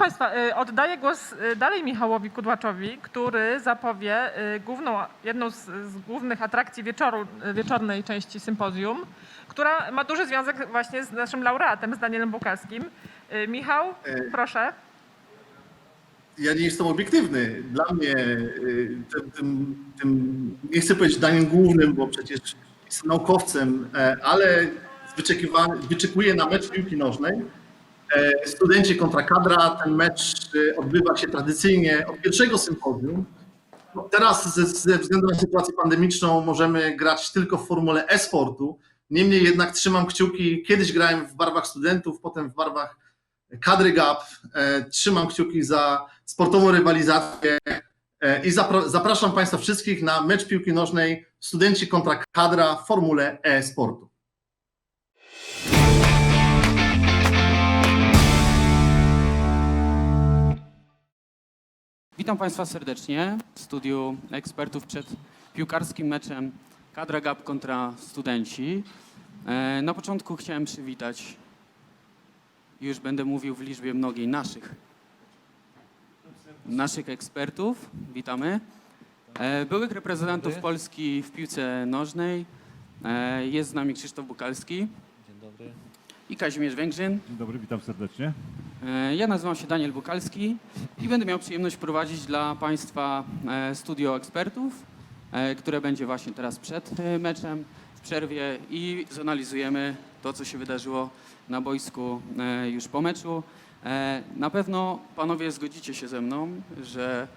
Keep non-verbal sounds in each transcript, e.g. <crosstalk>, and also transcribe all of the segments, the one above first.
Państwa, y, oddaję głos y, dalej Michałowi Kudłaczowi, który zapowie y, główną, jedną z, z głównych atrakcji wieczoru, y, wieczornej części sympozjum, która ma duży związek właśnie z naszym laureatem, z Danielem Bukalskim. Y, Michał, proszę. ja nie jestem obiektywny. Dla mnie y, tym, tym, tym nie chcę powiedzieć daniem głównym, bo przecież jestem naukowcem, e, ale wyczekiwa- wyczekuję na mecz piłki nożnej. E, Studenci kontra kadra, ten mecz y, odbywa się tradycyjnie od pierwszego sympozjum. No, Teraz ze, ze względu na sytuację pandemiczną możemy grać tylko w formule e-sportu. Niemniej jednak trzymam kciuki. Kiedyś grałem w barwach studentów, potem w barwach kadry GAP. E, Trzymam kciuki za sportową rywalizację e, i zapra- zapraszam Państwa wszystkich na mecz piłki nożnej studenci kontra kadra w formule e-sportu. Witam Państwa serdecznie w studiu ekspertów przed piłkarskim meczem Kadra Gap kontra studenci. E, Na początku chciałem przywitać, już będę mówił w liczbie mnogiej, naszych, naszych ekspertów. Witamy. E, Byłych reprezentantów Polski w piłce nożnej. E, Jest z nami Krzysztof Bukalski Dzień dobry. i Kazimierz Węgrzyn. Dzień dobry, witam serdecznie. E, Ja nazywam się Daniel Bukalski i będę miał przyjemność prowadzić dla Państwa e, studio ekspertów, e, które będzie właśnie teraz przed meczem, w przerwie i zanalizujemy to, co się wydarzyło na boisku już po meczu. Na pewno Panowie zgodzicie się ze mną, że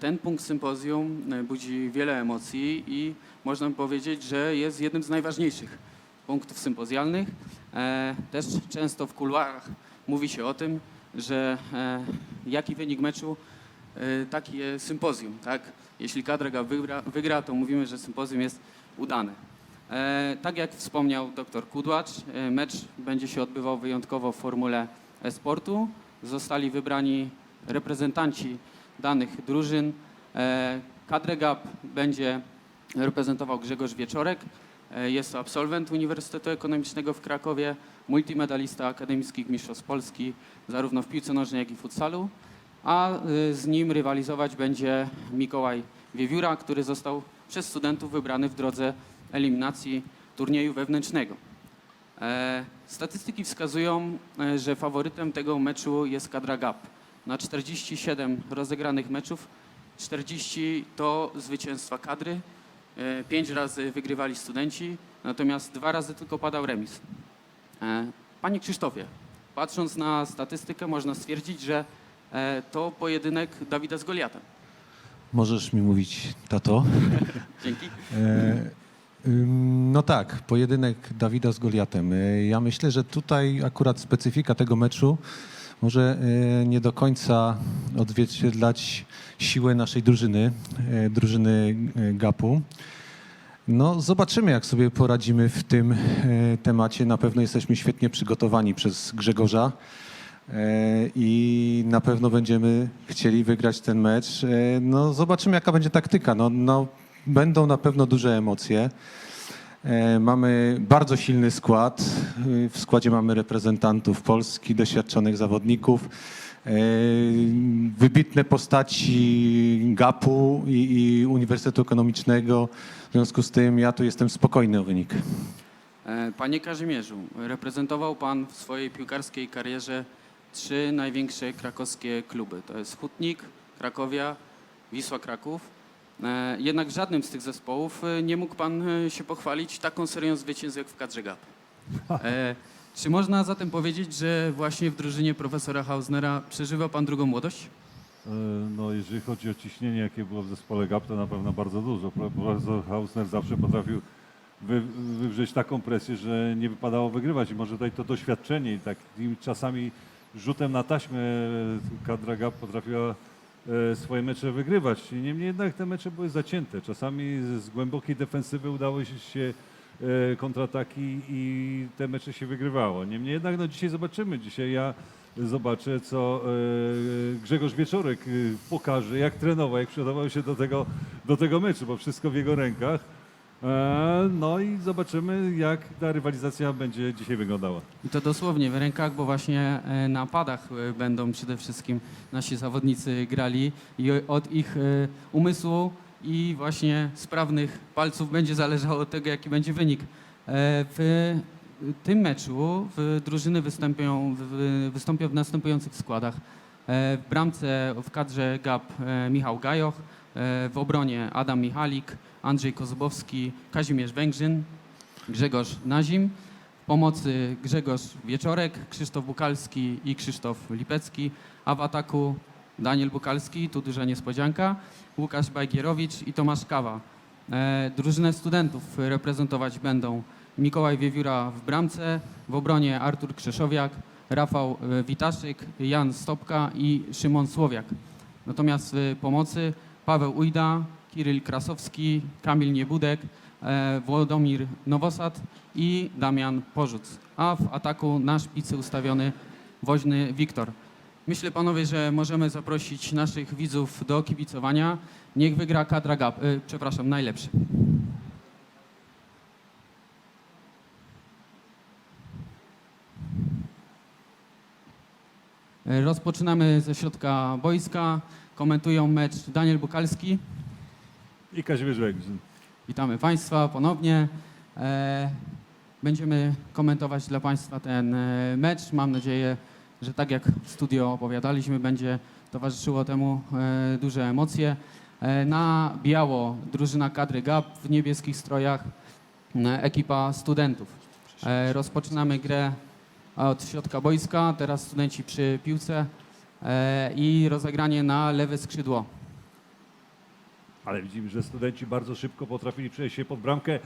ten punkt sympozjum budzi wiele emocji i można powiedzieć, że jest jednym z najważniejszych punktów sympozjalnych. Też często w kuluarach mówi się o tym, że e, jaki wynik meczu, e, taki jest sympozjum. Tak? Jeśli kadra go wygra, wygra, to mówimy, że sympozjum jest udane. E, tak jak wspomniał dr Kudłacz, mecz będzie się odbywał wyjątkowo w formule e-sportu. Zostali wybrani reprezentanci danych drużyn. Kadrę będzie reprezentował Grzegorz Wieczorek. E, Jest to absolwent Uniwersytetu Ekonomicznego w Krakowie, multimedalista akademickich mistrzostw Polski, zarówno w piłce nożnej, jak i futsalu. A y, z nim rywalizować będzie Mikołaj Wiewióra, który został przez studentów wybrany w drodze eliminacji turnieju wewnętrznego. E, Statystyki wskazują, e, że faworytem tego meczu jest kadra GAP. Na 47 rozegranych meczów 40 to zwycięstwa kadry, E, Pięć razy wygrywali studenci, natomiast dwa razy tylko padał remis. E, Panie Krzysztofie, patrząc na statystykę, można stwierdzić, że e, to pojedynek Dawida z Goliatem. Możesz mi mówić, tato? <laughs> Dzięki. E, ym, no tak, pojedynek Dawida z Goliatem. E, ja myślę, że tutaj akurat specyfika tego meczu może e, nie do końca odzwierciedlać siłę naszej drużyny, e, drużyny e, GAP-u. No, zobaczymy, jak sobie poradzimy w tym temacie. Na pewno jesteśmy świetnie przygotowani przez Grzegorza i na pewno będziemy chcieli wygrać ten mecz. No, zobaczymy, jaka będzie taktyka. No, no, będą na pewno duże emocje. E, Mamy bardzo silny skład. E, W składzie mamy reprezentantów Polski, doświadczonych zawodników, e, wybitne postaci GAP-u i, i Uniwersytetu Ekonomicznego. W związku z tym ja tu jestem spokojny o wynik. Panie Kazimierzu, reprezentował Pan w swojej piłkarskiej karierze trzy największe krakowskie kluby. To jest Hutnik, Krakowia, Wisła Kraków. E, Jednak w żadnym z tych zespołów e, nie mógł Pan e, się pochwalić taką serią zwycięstw jak w kadrze GAP. <laughs> Czy można zatem powiedzieć, że właśnie w drużynie profesora Hausnera przeżywa Pan drugą młodość? No, jeżeli chodzi o ciśnienie, jakie było w zespole GAP, to na pewno bardzo dużo. Pro- Profesor Hausner zawsze potrafił wy, wywrzeć taką presję, że nie wypadało wygrywać i może tutaj to doświadczenie i takim czasami rzutem na taśmę kadra GAP potrafiła swoje mecze wygrywać. Niemniej jednak te mecze były zacięte. Czasami z, głębokiej defensywy udało się, e, kontrataki i te mecze się wygrywało. Niemniej jednak no, dzisiaj zobaczymy. Dzisiaj ja zobaczę, co e, Grzegorz Wieczorek e, pokaże, jak trenował, jak przygotował się do tego, do tego meczu, bo wszystko w jego rękach. E, No i zobaczymy, jak ta rywalizacja będzie dzisiaj wyglądała. I to dosłownie w rękach, bo właśnie e, na padach e, będą przede wszystkim nasi zawodnicy grali i od ich umysłu i właśnie sprawnych palców będzie zależało od tego, jaki będzie wynik. W tym meczu drużyny wystąpią, wystąpią w następujących składach. W bramce w kadrze GAP Michał Gajoch, w obronie Adam Michalik, Andrzej Kozubowski, Kazimierz Węgrzyn, Grzegorz Nazim, pomocy Grzegorz Wieczorek, Krzysztof Bukalski i Krzysztof Lipecki, a w ataku Daniel Bukalski, tu duża niespodzianka, Łukasz Bajgierowicz i Tomasz Kawa. E, drużynę studentów reprezentować będą Mikołaj Wiewióra w bramce, w obronie Artur Krzeszowiak, Rafał e, Witaszyk, Jan Stopka i Szymon Słowiak. Natomiast w pomocy Paweł Ujda, Kiryl Krasowski, Kamil Niebudek, e, Włodomir Nowosad i Damian Porzuc. A w ataku na szpicy ustawiony woźny Wiktor. Myślę panowie, że możemy zaprosić naszych widzów do kibicowania. Niech wygra kadra GAP, e, przepraszam, najlepszy. E, Rozpoczynamy ze środka boiska. Komentują mecz Daniel Bukalski. I Kazimierz Węgrzyn. Witamy Państwa ponownie. E, Będziemy komentować dla Państwa ten e, mecz. Mam nadzieję, że tak jak w studio opowiadaliśmy, będzie towarzyszyło temu e, duże emocje. Na biało drużyna kadry GAP w niebieskich strojach ekipa studentów. Rozpoczynamy grę od środka boiska, teraz studenci przy piłce i rozegranie na lewe skrzydło. Ale widzimy, że studenci bardzo szybko potrafili przejść się pod bramkę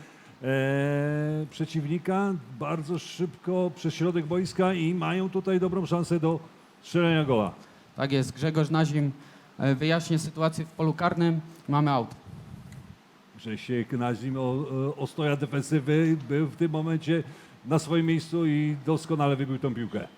e, przeciwnika, bardzo szybko przez środek boiska i mają tutaj dobrą szansę do strzelenia gola. Tak jest, Grzegorz Nazim e, wyjaśnię sytuację w polu karnym. Mamy aut. Grzesiek Nazim o, o stoja defensywy był w tym momencie na swoim miejscu i doskonale wybił tą piłkę.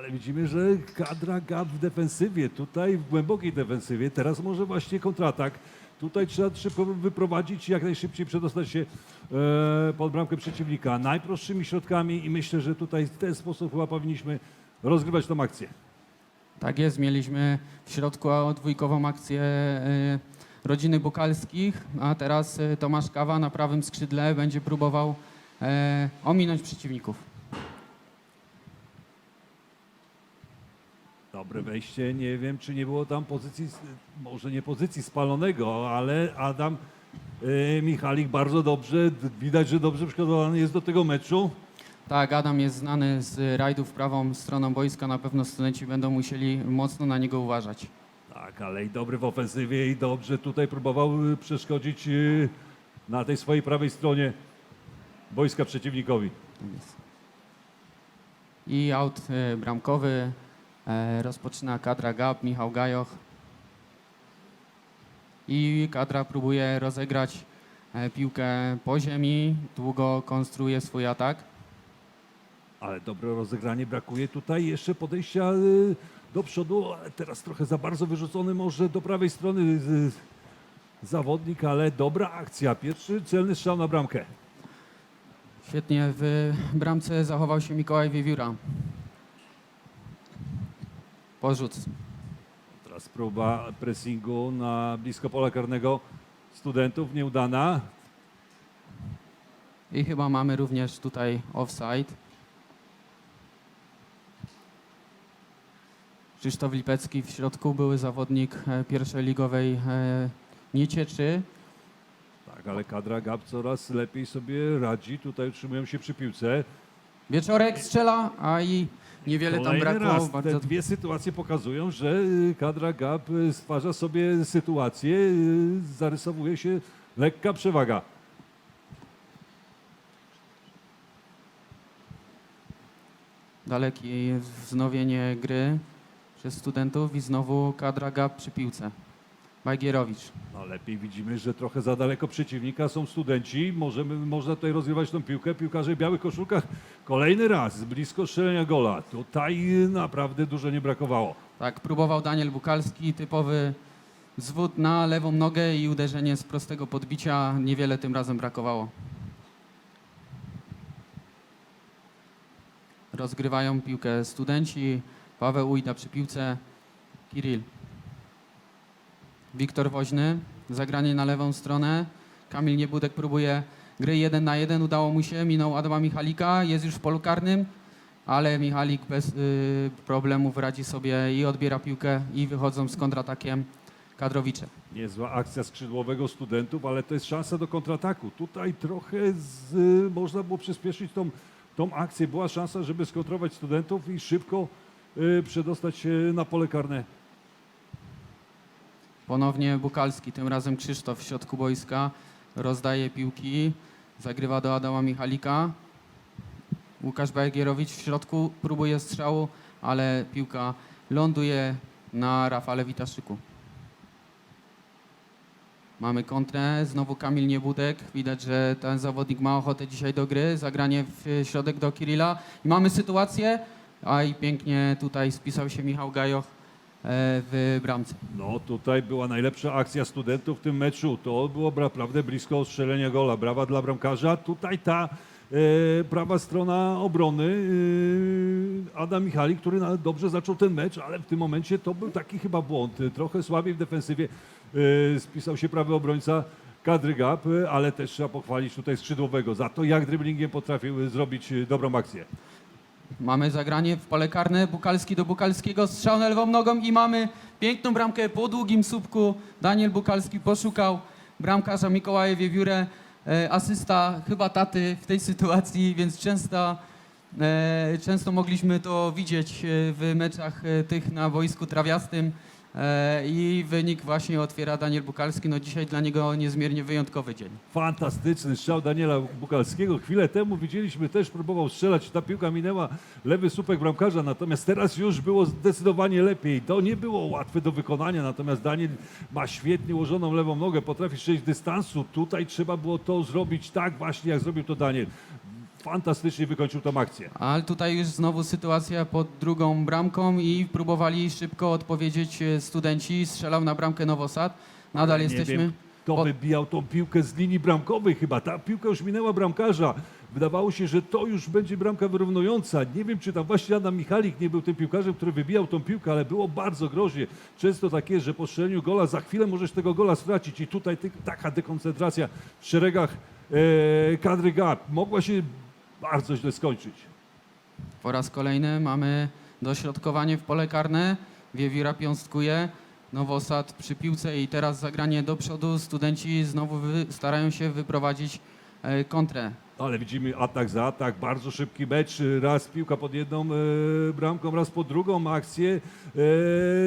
Ale widzimy, że kadra gap w defensywie, tutaj w głębokiej defensywie, teraz może właśnie kontratak. Tutaj trzeba szybko wyprowadzić i jak najszybciej przedostać się e, pod bramkę przeciwnika. Najprostszymi środkami i myślę, że tutaj w ten sposób chyba powinniśmy rozgrywać tą akcję. Tak jest, mieliśmy w środku dwójkową akcję e, rodziny Bukalskich, a teraz e, Tomasz Kawa na prawym skrzydle będzie próbował ominąć przeciwników. Dobre wejście. Nie wiem, czy nie było tam pozycji, może nie pozycji spalonego, ale Adam e, Michalik bardzo dobrze, widać, że dobrze przygotowany jest do tego meczu. Tak, Adam jest znany z rajdów prawą stroną boiska, na pewno studenci będą musieli mocno na niego uważać. Tak, ale i dobry w ofensywie i dobrze tutaj próbował e, przeszkodzić e, na tej swojej prawej stronie wojska przeciwnikowi. I aut bramkowy rozpoczyna kadra GAP, Michał Gajoch. I kadra próbuje rozegrać e, piłkę po ziemi, długo konstruuje swój atak. Ale dobre rozegranie, brakuje tutaj jeszcze podejścia e, do przodu, teraz trochę za bardzo wyrzucony może do prawej strony e, zawodnik, ale dobra akcja. Pierwszy celny strzał na bramkę. Świetnie w bramce zachował się Mikołaj Wiewióra. Porzut. Teraz próba pressingu na blisko pola karnego studentów nieudana. I chyba mamy również tutaj offside. Krzysztof Lipecki w środku, były zawodnik e, pierwszej ligowej e, Niecieczy. Tak, ale kadra GAP coraz lepiej sobie radzi. Tutaj utrzymują się przy piłce. Wieczorek strzela, a i niewiele tam Kolejny brakło. raz Bardzo... te dwie sytuacje pokazują, że y, kadra GAP y, stwarza sobie sytuację, y, zarysowuje się lekka przewaga. Dalekie wznowienie gry przez studentów i znowu kadra GAP przy piłce. Bajgierowicz. No lepiej widzimy, że trochę za daleko przeciwnika są studenci. Możemy, można tutaj rozgrywać tą piłkę. Piłkarze w białych koszulkach kolejny raz z blisko strzelenia gola. Tutaj naprawdę dużo nie brakowało. Tak, próbował Daniel Bukalski, typowy zwód na lewą nogę i uderzenie z prostego podbicia. Niewiele tym razem brakowało. Rozgrywają piłkę studenci. Paweł Ujda przy piłce. Kirill. Wiktor Woźny. Zagranie na lewą stronę. Kamil Niebudek próbuje gry jeden na jeden. Udało mu się. Minął Adama Michalika. Jest już w polu karnym. Ale Michalik bez y, problemów radzi sobie i odbiera piłkę i wychodzą z kontratakiem kadrowicze. Niezła akcja skrzydłowego studentów, ale to jest szansa do kontrataku. Tutaj trochę z, można było przyspieszyć tą, tą akcję. Była szansa, żeby skontrować studentów i szybko y, przedostać się na pole karne. Ponownie Bukalski, tym razem Krzysztof w środku boiska. Rozdaje piłki, zagrywa do Adama Michalika. Łukasz Bergierowicz w środku próbuje strzału, ale piłka ląduje na Rafale Witaszyku. Mamy kontrę, znowu Kamil Niebudek. Widać, że ten zawodnik ma ochotę dzisiaj do gry. Zagranie w środek do Kirilla. I mamy sytuację, a i pięknie tutaj spisał się Michał Gajoch w bramce. No tutaj była najlepsza akcja studentów w tym meczu. To było naprawdę blisko strzelenia gola. Brawa dla bramkarza. Tutaj ta e, prawa strona obrony e, Adam Michalik, który dobrze zaczął ten mecz, ale w tym momencie to był taki chyba błąd. E, Trochę słabiej w defensywie e, spisał się prawy obrońca kadry Gap, e, ale też trzeba pochwalić tutaj skrzydłowego za to, jak driblingiem potrafił e, zrobić e, dobrą akcję. Mamy zagranie w pole karne, Bukalski do Bukalskiego, strzał na lewą nogą i mamy piękną bramkę po długim słupku. Daniel Bukalski poszukał bramkarza Mikołaja Wiewiórę, e, asysta chyba taty w tej sytuacji, więc często, e, często mogliśmy to widzieć e, w meczach e, tych na boisku trawiastym i wynik właśnie otwiera Daniel Bukalski. No dzisiaj dla niego niezmiernie wyjątkowy dzień. Fantastyczny strzał Daniela Bukalskiego. Chwilę temu widzieliśmy, też próbował strzelać, ta piłka minęła lewy słupek bramkarza, natomiast teraz już było zdecydowanie lepiej. To nie było łatwe do wykonania, natomiast Daniel ma świetnie ułożoną lewą nogę, potrafi strzelić dystansu. Tutaj trzeba było to zrobić tak właśnie, jak zrobił to Daniel. Fantastycznie wykończył tą akcję. Ale tutaj już znowu sytuacja pod drugą bramką i próbowali szybko odpowiedzieć e, studenci. Strzelał na bramkę Nowosad. Nadal Nie jesteśmy. Wiem, kto pod- wybijał tą piłkę z linii bramkowej chyba. Ta piłka już minęła bramkarza. Wydawało się, że to już będzie bramka wyrównująca. Nie wiem, czy tam właśnie Adam Michalik nie był tym piłkarzem, który wybijał tą piłkę, ale było bardzo groźnie. Często tak jest, że po strzeleniu gola za chwilę możesz tego gola stracić i tutaj ty, taka dekoncentracja w szeregach e, kadry GAP mogła się bardzo źle skończyć. Po raz kolejny mamy dośrodkowanie w pole karne. Wiewira piąstkuje. Nowosad przy piłce i teraz zagranie do przodu. Studenci znowu starają się wyprowadzić e, kontrę. Ale widzimy atak za atak, bardzo szybki mecz, raz piłka pod jedną e, bramką, raz pod drugą akcję.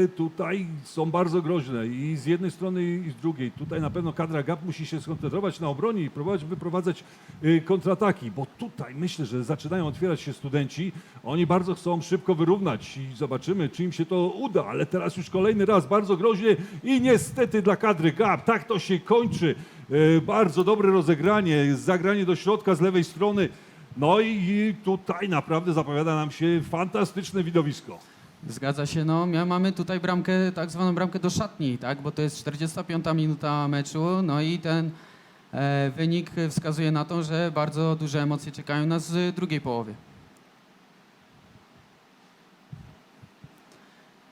E, tutaj są bardzo groźne i z jednej strony i z drugiej. Tutaj na pewno kadra GAP musi się skoncentrować na obronie i próbować wyprowadzać e, kontrataki, bo tutaj myślę, że zaczynają otwierać się studenci. Oni bardzo chcą szybko wyrównać i zobaczymy, czy im się to uda, ale teraz już kolejny raz bardzo groźnie i niestety dla kadry GAP tak to się kończy. E, Bardzo dobre rozegranie, zagranie do środka z lewej strony. No i- tutaj naprawdę zapowiada nam się fantastyczne widowisko. Zgadza się, no mamy tutaj bramkę, tak zwaną bramkę do szatni, tak, bo to jest 45 minuta meczu, no i ten e, wynik wskazuje na to, że bardzo duże emocje czekają nas w drugiej połowie.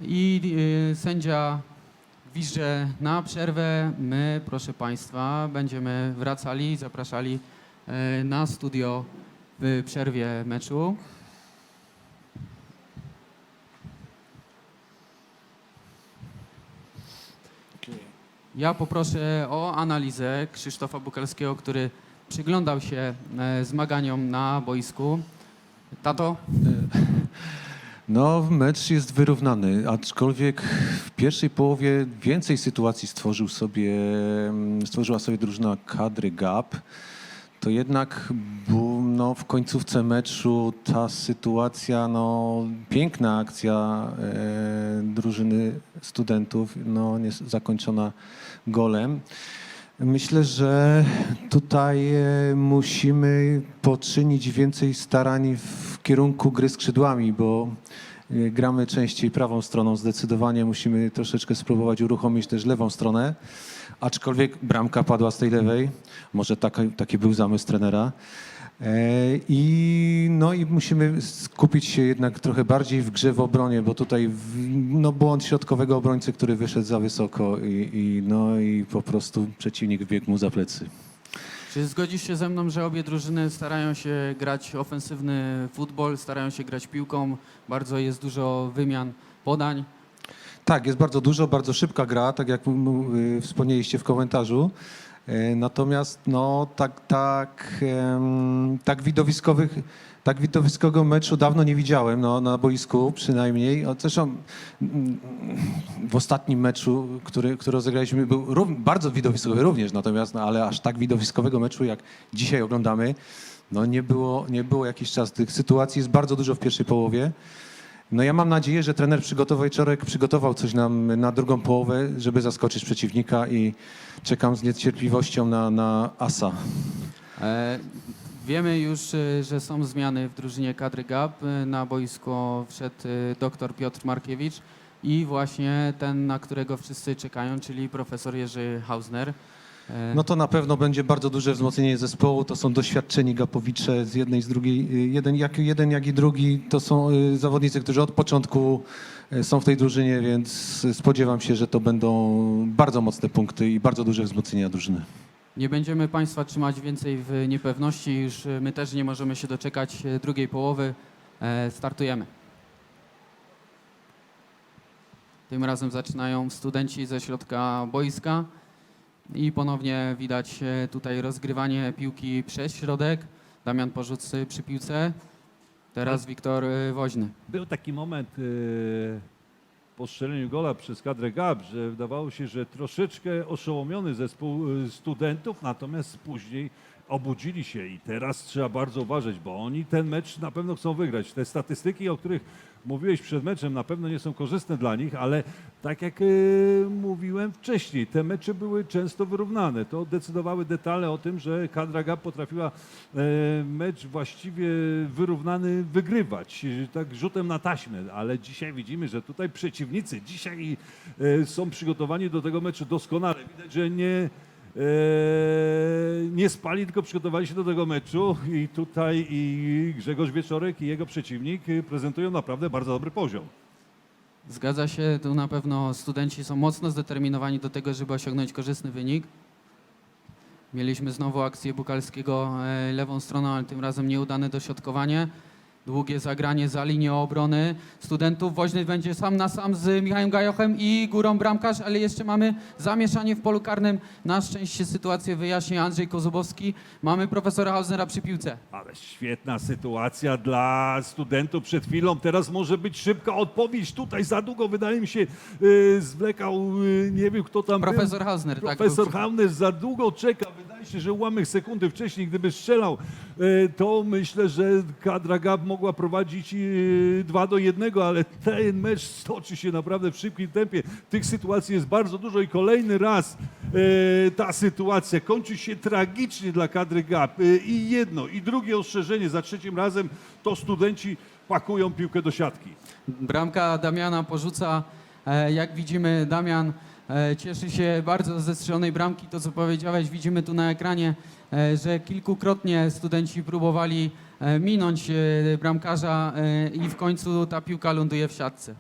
I e, sędzia gwizdże na przerwę. My, proszę Państwa, będziemy wracali, zapraszali e, na studio w przerwie meczu. Ja poproszę o analizę Krzysztofa Bukalskiego, który przyglądał się e, zmaganiom na boisku. Tato, No, mecz jest wyrównany, aczkolwiek w pierwszej połowie więcej sytuacji stworzył sobie, mm, stworzyła sobie drużyna kadry GAP. To jednak no, w końcówce meczu ta sytuacja, no, piękna akcja e, drużyny studentów, no, zakończona golem. Myślę, że tutaj e, musimy poczynić więcej starań w kierunku gry skrzydłami, bo y, gramy częściej prawą stroną. Zdecydowanie musimy troszeczkę spróbować uruchomić też lewą stronę. Aczkolwiek bramka padła z tej lewej. Może taka, taki był zamysł trenera. E, I, no i musimy skupić się jednak trochę bardziej w grze w obronie, bo tutaj w, no, błąd środkowego obrońcy, który wyszedł za wysoko i, i, no, i po prostu przeciwnik biegł mu za plecy. Czy zgodzisz się ze mną, że obie drużyny starają się grać ofensywny futbol, starają się grać piłką, bardzo jest dużo wymian podań? Tak, jest bardzo dużo, bardzo szybka gra, tak jak y, wspomnieliście w komentarzu. E, Natomiast no, tak, tak, tak, widowiskowych, tak widowiskowego meczu dawno nie widziałem no, na boisku przynajmniej. Zresztą w ostatnim meczu, który, który rozegraliśmy, był bardzo widowiskowy również, natomiast, no, ale aż tak widowiskowego meczu, jak dzisiaj oglądamy, no, nie, było, nie było jakiś czas. Tych sytuacji jest bardzo dużo w pierwszej połowie. No ja mam nadzieję, że trener przygotował Wieczorek przygotował coś nam na drugą połowę, żeby zaskoczyć przeciwnika i czekam z niecierpliwością na, na asa. E, Wiemy już, e, że są zmiany w drużynie kadry GAP. E, Na boisko wszedł e, dr Piotr Markiewicz i właśnie ten, na którego wszyscy czekają, czyli profesor Jerzy Hausner. E, No to na pewno będzie bardzo duże wzmocnienie zespołu. To są doświadczeni gapowicze z jednej, z drugiej. Y, Jeden jak, jeden jak i drugi to są y, zawodnicy, którzy od początku y, są w tej drużynie, więc spodziewam się, że to będą bardzo mocne punkty i bardzo duże wzmocnienia drużyny. Nie będziemy Państwa trzymać więcej w niepewności, już my też nie możemy się doczekać drugiej połowy. E, Startujemy. Tym razem zaczynają studenci ze środka boiska i ponownie widać e, tutaj rozgrywanie piłki przez środek. Damian Porzuc przy piłce, teraz Wiktor e, Woźny. Był taki moment e, po strzeleniu gola przez kadrę GAP, że wydawało się, że troszeczkę oszołomiony zespół studentów, natomiast później obudzili się i teraz trzeba bardzo uważać, bo oni ten mecz na pewno chcą wygrać. Te statystyki, o których mówiłeś przed meczem, na pewno nie są korzystne dla nich, ale tak jak e, mówiłem wcześniej, te mecze były często wyrównane. To decydowały detale o tym, że kadra GAP potrafiła e, mecz właściwie wyrównany wygrywać, e, tak rzutem na taśmę, ale dzisiaj widzimy, że tutaj przeciwnicy dzisiaj e, są przygotowani do tego meczu doskonale. Widać, że nie nie spali, tylko przygotowali się do tego meczu i tutaj i Grzegorz Wieczorek i jego przeciwnik prezentują naprawdę bardzo dobry poziom. Zgadza się, tu na pewno studenci są mocno zdeterminowani do tego, żeby osiągnąć korzystny wynik. Mieliśmy znowu akcję Bukalskiego e, lewą stroną, ale tym razem nieudane dośrodkowanie. Długie zagranie za linią obrony studentów. Woźny będzie sam na sam z Michałem Gajochem i Górą Bramkarz, ale jeszcze mamy zamieszanie w polu karnym. Na szczęście sytuację wyjaśni Andrzej Kozubowski. Mamy profesora Hausnera przy piłce. Ale świetna sytuacja dla studentów przed chwilą. Teraz może być szybka odpowiedź. Tutaj za długo, wydaje mi się, e, zwlekał, e, nie wiem kto tam był. Profesor Hausner, tak. Profesor był- Hamner za długo czeka. Wydaje się, że ułamek sekundy wcześniej, gdyby strzelał, e, to myślę, że kadra GAP mogła prowadzić 2 do 1, ale ten mecz stoczy się naprawdę w szybkim tempie. Tych sytuacji jest bardzo dużo i kolejny raz e, ta sytuacja kończy się tragicznie dla kadry GAP. E, I jedno, i drugie ostrzeżenie za trzecim razem to studenci pakują piłkę do siatki. Bramka Damiana porzuca. E, Jak widzimy, Damian cieszy się bardzo ze strzelonej bramki. To, co powiedziałeś, widzimy tu na ekranie, że kilkukrotnie studenci próbowali minąć e, bramkarza e, i w końcu ta piłka ląduje w siatce.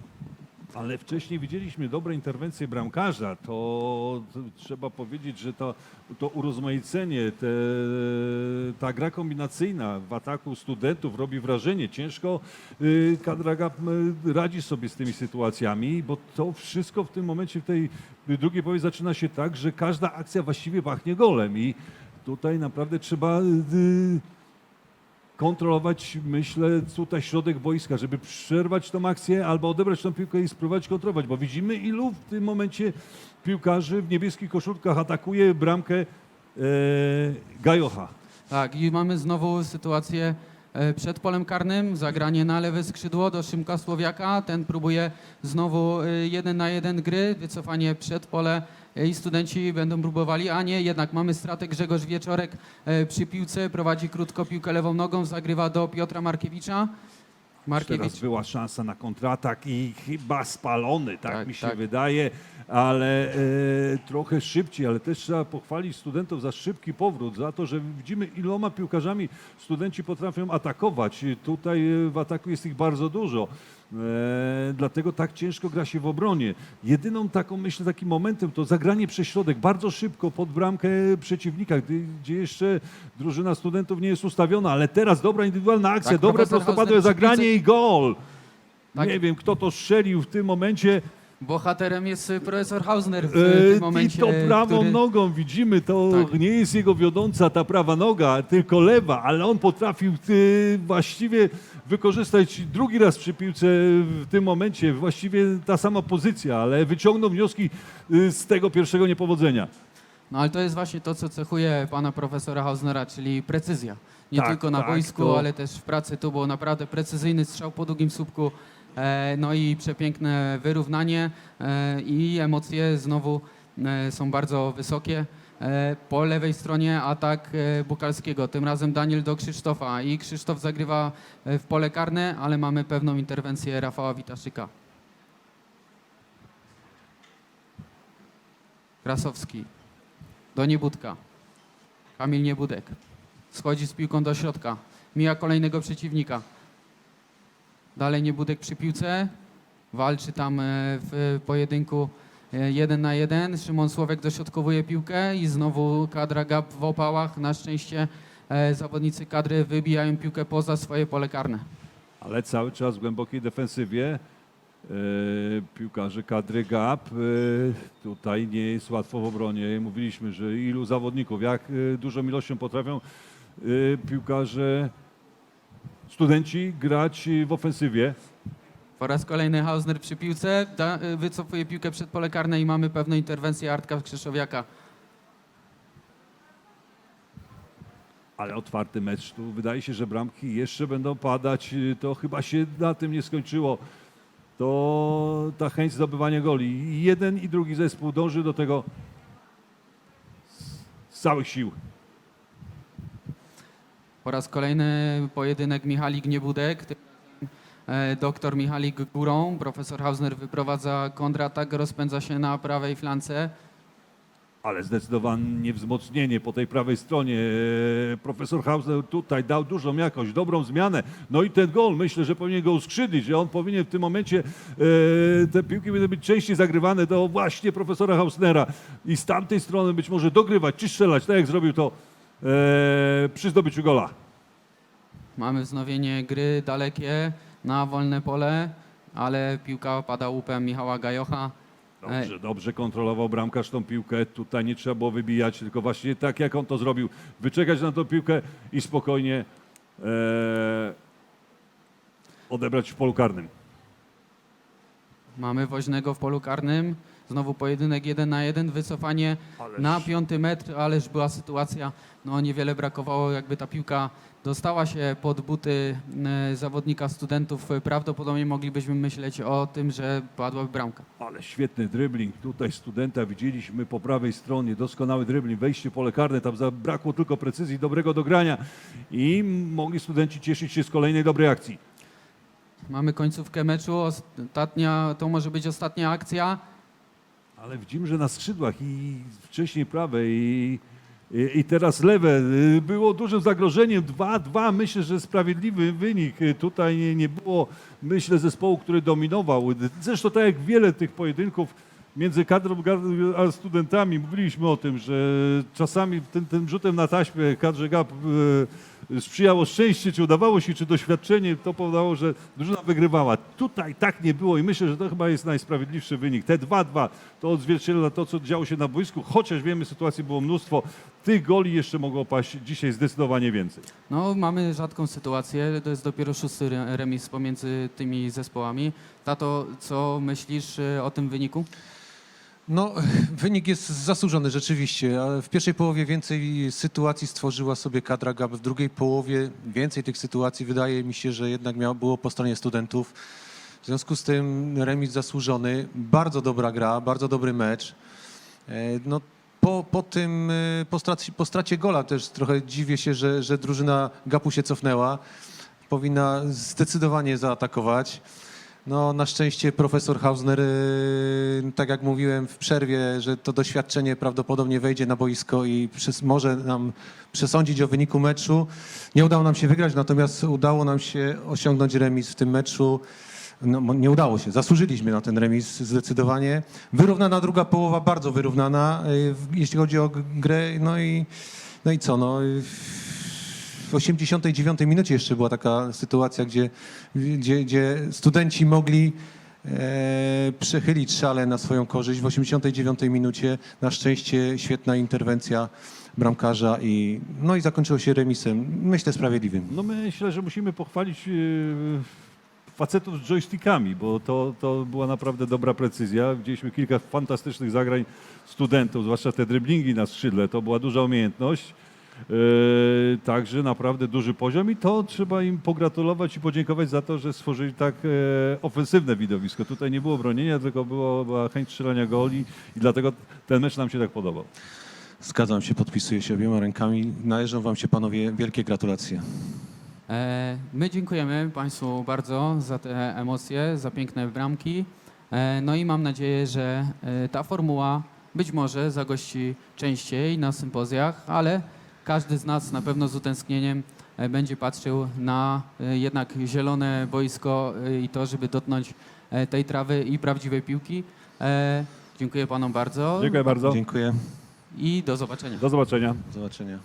Ale wcześniej widzieliśmy dobre interwencje bramkarza. To, trzeba powiedzieć, że to, to urozmaicenie, te, ta gra kombinacyjna w ataku studentów robi wrażenie. Ciężko y, kadra GAP y, radzi sobie z tymi sytuacjami, bo to wszystko w tym momencie w tej drugiej połowie zaczyna się tak, że każda akcja właściwie pachnie golem i tutaj naprawdę trzeba y, kontrolować, myślę, tutaj środek boiska, żeby przerwać tą akcję albo odebrać tą piłkę i spróbować kontrolować, bo widzimy ilu w tym momencie piłkarzy w niebieskich koszulkach atakuje bramkę e, Gajocha. Tak, i mamy znowu sytuację przed polem karnym, zagranie na lewe skrzydło do Szymka Słowiaka. Ten próbuje znowu e, jeden na jeden gry, wycofanie przed pole e, i studenci będą próbowali, a nie, jednak mamy stratę Grzegorz Wieczorek e, przy piłce, prowadzi krótko piłkę lewą nogą, zagrywa do Piotra Markiewicza. Markiewicz. Teraz była szansa na kontratak i chyba spalony, tak, Tak, mi się tak. wydaje, ale e, trochę szybciej, ale też trzeba pochwalić studentów za szybki powrót, za to, że widzimy iloma piłkarzami studenci potrafią atakować. Tutaj e, w ataku jest ich bardzo dużo. E, dlatego tak ciężko gra się w obronie. Jedyną taką, myślę, takim momentem to zagranie przez środek, bardzo szybko pod bramkę przeciwnika, gdy, gdzie jeszcze drużyna studentów nie jest ustawiona, ale teraz dobra indywidualna akcja, Tak, dobre profesor prostopadłe Hausner zagranie i gol. Tak. Nie wiem, kto to strzelił w tym momencie. Bohaterem jest y, profesor Hausner w E, tym momencie. I to prawą który... nogą widzimy, to Tak. nie jest jego wiodąca ta prawa noga, tylko lewa, ale on potrafił y, właściwie wykorzystać drugi raz przy piłce w tym momencie, właściwie ta sama pozycja, ale wyciągnął wnioski y, z tego pierwszego niepowodzenia. No ale to jest właśnie to, co cechuje pana profesora Hausnera, czyli precyzja. Nie Tak, tylko na tak, boisku, to- ale też w pracy. Tu było naprawdę precyzyjny strzał po długim słupku. E, no i przepiękne wyrównanie e, i emocje znowu e, są bardzo wysokie. Po lewej stronie atak Bukalskiego, tym razem Daniel do Krzysztofa i Krzysztof zagrywa w pole karne, ale mamy pewną interwencję Rafała Witaszyka. Krasowski do Niebudka. Kamil Niebudek. Schodzi z piłką do środka. Mija kolejnego przeciwnika. Dalej Niebudek przy piłce. Walczy tam e, w pojedynku e, jeden na jeden. Szymon Słowek dośrodkowuje piłkę i znowu kadra gap w opałach. Na szczęście e, zawodnicy kadry wybijają piłkę poza swoje pole karne. Ale cały czas w głębokiej defensywie e, piłkarze kadry GAP. E, tutaj nie jest łatwo w obronie. Mówiliśmy, że ilu zawodników, jak e, dużą ilością potrafią e, piłkarze, studenci grać w ofensywie. Po raz kolejny Hausner przy piłce. Da, e, wycofuje piłkę przed pole karne i mamy pewną interwencję Artka Krzeszowiaka. Ale otwarty mecz tu wydaje się, że bramki jeszcze będą padać. To chyba się na tym nie skończyło. To ta chęć zdobywania goli. Jeden i drugi zespół dąży do tego z całych sił. Po raz kolejny pojedynek Michalik Niebudek. E, Doktor Michalik górą. Profesor Hausner wyprowadza kontratak, rozpędza się na prawej flance. Ale zdecydowanie wzmocnienie po tej prawej stronie. E, Profesor Hauser tutaj dał dużą jakość, dobrą zmianę. No i ten gol, myślę, że powinien go uskrzydlić, że on powinien w tym momencie, e, te piłki powinny być częściej zagrywane do właśnie profesora Hausnera i z tamtej strony być może dogrywać czy strzelać, tak jak zrobił to przy zdobyciu gola. Mamy wznowienie gry dalekie na wolne pole, ale piłka pada łupem Michała Gajocha. Dobrze, dobrze kontrolował bramkarz tą piłkę. Tutaj nie trzeba było wybijać, tylko właśnie tak jak on to zrobił. Wyczekać na tą piłkę i spokojnie e, odebrać w polu karnym. Mamy woźnego w polu karnym. Znowu pojedynek jeden na jeden, wycofanie Ależ- na piąty metr, ależ była sytuacja, no niewiele brakowało, jakby ta piłka dostała się pod buty e, zawodnika studentów, prawdopodobnie moglibyśmy myśleć o tym, że padłaby bramka. Ale świetny dribbling. Tutaj studenta widzieliśmy po prawej stronie. Doskonały dribbling, wejście w pole karne. Tam zabrakło tylko precyzji, dobrego dogrania. I mogli studenci cieszyć się z kolejnej dobrej akcji. Mamy końcówkę meczu, ostatnia, to może być ostatnia akcja. Ale widzimy, że na skrzydłach i wcześniej prawe i, i, i teraz lewe y, było dużym zagrożeniem. 2-2 myślę, że sprawiedliwy wynik. Y, Tutaj nie, nie było, myślę, zespołu, który dominował. Zresztą tak jak wiele tych pojedynków między kadrą a studentami mówiliśmy o tym, że czasami tym, tym rzutem na taśmę kadrze GAP y, sprzyjało szczęście, czy udawało się, czy doświadczenie, to powodowało, że drużyna wygrywała. Tutaj tak nie było i myślę, że to chyba jest najsprawiedliwszy wynik. Te 2-2 to odzwierciedla to, co działo się na boisku, chociaż wiemy, sytuacji było mnóstwo. Tych goli jeszcze mogło paść dzisiaj zdecydowanie więcej. No, mamy rzadką sytuację, to jest dopiero szósty re- remis pomiędzy tymi zespołami. Tato, co myślisz e, o tym wyniku? No, <laughs> wynik jest zasłużony rzeczywiście, w pierwszej połowie więcej sytuacji stworzyła sobie kadra GAP, w drugiej połowie więcej tych sytuacji wydaje mi się, że jednak miało, było po stronie studentów. W związku z tym remis zasłużony, bardzo dobra gra, bardzo dobry mecz. E, No, po, po tym, e, po stracie, po stracie gola też trochę dziwię się, że, że drużyna GAP-u się cofnęła. powinna zdecydowanie zaatakować. No, na szczęście profesor Hausner, y, tak jak mówiłem w przerwie, że to doświadczenie prawdopodobnie wejdzie na boisko i przes- może nam przesądzić o wyniku meczu. Nie udało nam się wygrać, natomiast udało nam się osiągnąć remis w tym meczu. No, nie udało się, zasłużyliśmy na ten remis zdecydowanie. Wyrównana druga połowa, bardzo wyrównana, y, jeśli chodzi o grę. No i, no i co, no, y, w 89 minucie jeszcze była taka sytuacja, gdzie, gdzie, gdzie studenci mogli e, przechylić szale na swoją korzyść. W 89 minucie na szczęście świetna interwencja bramkarza i, no i zakończyło się remisem, myślę sprawiedliwym. No myślę, że musimy pochwalić yy, facetów z joystickami, bo to, to była naprawdę dobra precyzja. Widzieliśmy kilka fantastycznych zagrań studentów, zwłaszcza te driblingi na skrzydle. To była duża umiejętność. Yy, także naprawdę duży poziom i to trzeba im pogratulować i podziękować za to, że stworzyli tak e, ofensywne widowisko. Tutaj nie było bronienia, tylko było, była chęć strzelania goli i dlatego ten mecz nam się tak podobał. Zgadzam się, podpisuję się obiema rękami. Należą wam się panowie wielkie gratulacje. E, My dziękujemy Państwu bardzo za te emocje, za piękne bramki. E, No i mam nadzieję, że e, ta formuła być może zagości częściej na sympozjach, ale każdy z nas na pewno z utęsknieniem e, będzie patrzył na e, jednak zielone boisko e, i to, żeby dotknąć tej trawy i prawdziwej piłki. Dziękuję Panom bardzo Dziękuję bardzo. Dziękuję. i do zobaczenia. Do zobaczenia. Do zobaczenia.